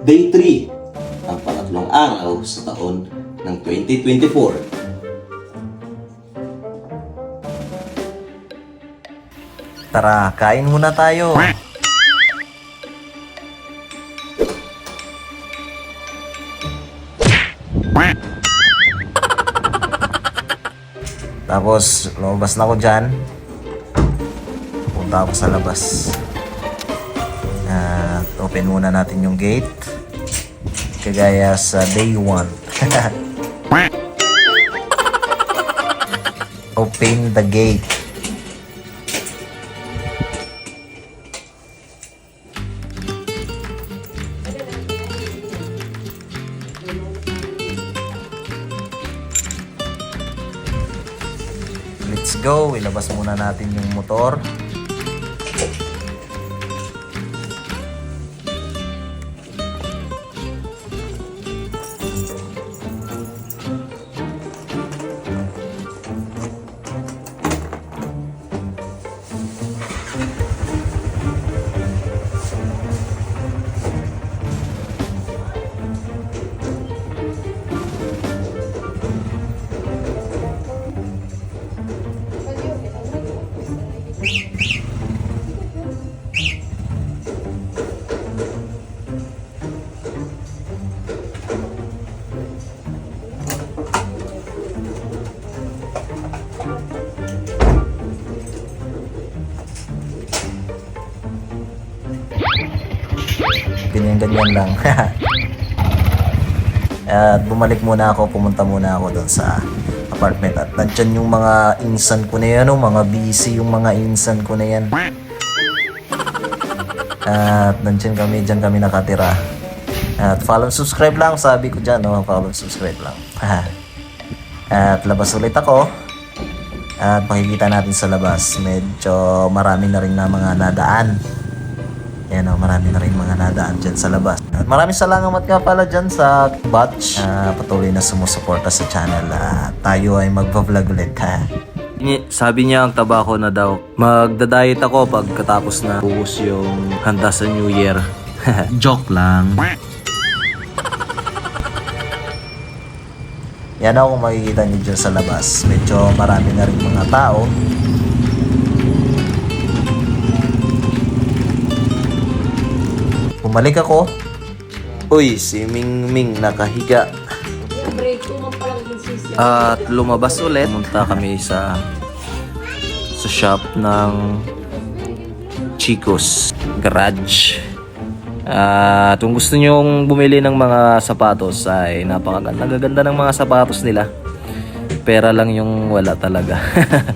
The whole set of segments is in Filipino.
Day 3, ang pangatlong araw sa taon ng 2024. Tara, kain muna tayo. Tapos, lumabas na ako dyan. Punta ako sa labas. At open muna natin yung gate. Kagaya sa day 1. open the gate. Let's go. Ilabas muna natin yung motor. Ganyan-ganyan lang. At bumalik muna ako, pumunta muna ako doon sa apartment. At nandyan yung mga insan ko na yan, oh, mga busy yung mga insan ko na yan. At nandyan kami, dyan kami nakatira. At follow subscribe lang, sabi ko dyan, no? follow subscribe lang. At labas ulit ako. At makikita natin sa labas, medyo marami na rin na mga nadaan. Yan o, marami na rin mga nadaan dyan sa labas. At maraming salamat nga pala dyan sa batch. Ah, patuloy na sumusuporta sa channel. Ah, tayo ay magpa-vlog ulit ha. Sabi niya ang tabako na daw, magda-diet ako pagkatapos na buhos yung handa sa New Year. Joke lang. Yan ako kung makikita nyo dyan sa labas. Medyo marami na rin mga tao. Bumalik ako. Uy, si Ming Ming nakahiga. At lumabas ulit. Pumunta kami sa sa shop ng Chico's Garage. At kung gusto nyong bumili ng mga sapatos ay napakaganda. Nagaganda ng mga sapatos nila. Pera lang yung wala talaga.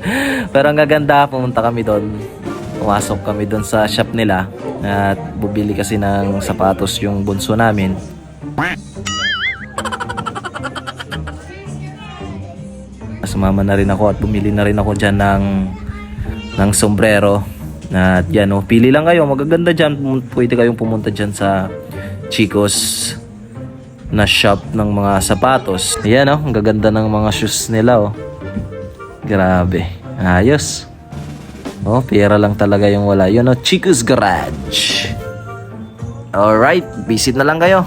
Pero ang gaganda, pumunta kami doon. Pumasok kami doon sa shop nila. At bubili kasi ng sapatos yung bunso namin. Sumama na rin ako at bumili na rin ako dyan ng, ng sombrero. At yan o, pili lang kayo. Magaganda dyan. Pwede kayong pumunta dyan sa Chico's na shop ng mga sapatos. Ayan o, ang gaganda ng mga shoes nila o. Grabe. Ayos. Oh, pera lang talaga yung wala. Yun o, Chico's Garage. Alright, visit na lang kayo.